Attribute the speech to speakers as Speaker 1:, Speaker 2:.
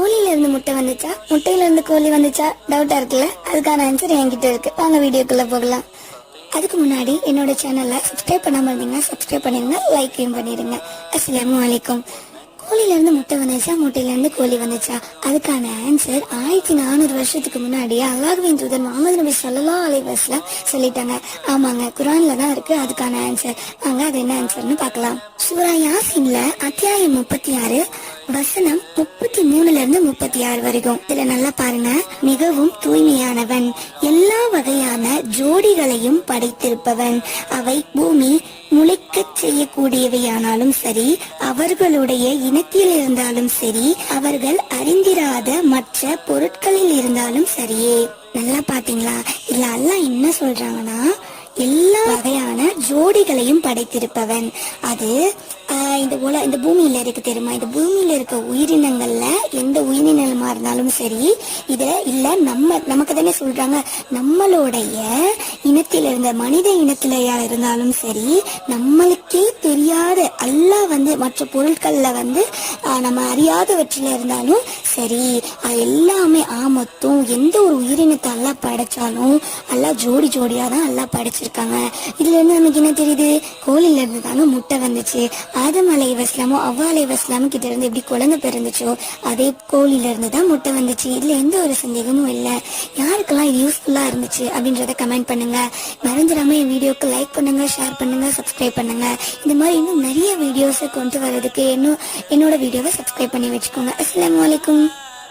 Speaker 1: கோழில இருந்து முட்டை வந்துச்சா? முட்டையில இருந்து கோழி வந்துச்சா? டவுட்டா இருக்குல்ல? அதுக்கான ஆன்சர் என்கிட்ட இருக்கு. வாங்க வீடியோக்குள்ள போகலாம். அதுக்கு முன்னாடி என்னோட சேனலை சப்ஸ்கிரைப் பண்ணாம இருந்தீங்கன்னா சப்ஸ்கிரைப் பண்ணிருங்க லைக்கையும் பண்ணிருங்க. அஸ்லாம் வலைக்கும் கோழில இருந்து முட்டை வந்துச்சா? முட்டையில இருந்து கோழி வந்துச்சா? அதுக்கான ஆன்சர் ஆயிரத்தி நானூறு வருஷத்துக்கு முன்னாடியே அல்லாஹுவின் தூதர் முகமது நபி சொல்லலா அலைஹி சொல்லிட்டாங்க. ஆமாங்க குரான்ல தான் இருக்கு. அதுக்கான ஆன்சர் வாங்க அது என்ன ஆன்சர்னு பார்க்கலாம். சூரா யாசின்ல அத்தியாயம் முப்பத்தி ஆறு வசனம் முப்பத்தி மூணுல இருந்து முப்பத்தி ஆறு வரைக்கும். இதுல நல்லா பாருங்க. மிகவும் தூய்மையானவன். எல்லா வகையான ஜோடிகளையும் படைத்திருப்பவன். அவை பூமி முளைக்கச் செய்யக்கூடியவையானாலும் சரி அவர்களுடைய இனத்தில் இருந்தாலும் சரி அவர்கள் அறிந்திராத மற்ற பொருட்களில் இருந்தாலும் சரியே. நல்லா பாத்தீங்களா? இல்ல அல்லா என்ன சொல்றாங்கன்னா எல்லா வகையான ஜோடிகளையும் படைத்திருப்பவன். அது இந்த உல இந்த பூமியில இருக்கு தெரியுமா? இந்த பூமியில இருக்க உயிரினங்கள்ல எந்த இருந்தாலும் சரி இத இல்ல நம்ம நமக்கு தானே சொல்றாங்க. நம்மளுடைய இனத்தில் இருந்த மனித இனத்திலையா இருந்தாலும் சரி நம்மளுக்கே தெரியாத அல்லாஹ் வந்து மற்ற பொருட்கள்ல வந்து ஆஹ், நம்ம அறியாதவற்றில இருந்தாலும் சரி அது எல்லாமே ஆமத்தும் எந்த ஒரு உயிரினத்தை அல்லா படைச்சாலும் எல்லாம் ஜோடி ஜோடியா தான் எல்லாம் படைச்சிருக்காங்க. இதுல இருந்து நமக்கு என்ன தெரியுது? கோழில இருந்து தாங்க முட்டை வந்துச்சு. ஆதம் அலை வஸ்லாமும் அவ்வாலை அலை கிட்ட இருந்து எப்படி குழந்தை பிறந்துச்சோ அதே கோழில இருந்து தான் முட்டை வந்துச்சு. இதுல எந்த ஒரு சந்தேகமும் இல்லை. யாருக்கெல்லாம் இது யூஸ்ஃபுல்லா இருந்துச்சு அப்படின்றத கமெண்ட் பண்ணுங்க. மறந்துடாம என் வீடியோக்கு லைக் பண்ணுங்க ஷேர் பண்ணுங்க சப்ஸ்கிரைப் பண்ணுங்க. இந்த மாதிரி இன்னும் நிறைய வீடியோஸை கொண்டு வர்றதுக்கு இன்னும் என்னோட வீடியோவை சப்ஸ்கிரைப் பண்ணி வச்சுக்கோங்க. அஸ்லாம் வலைக்கும்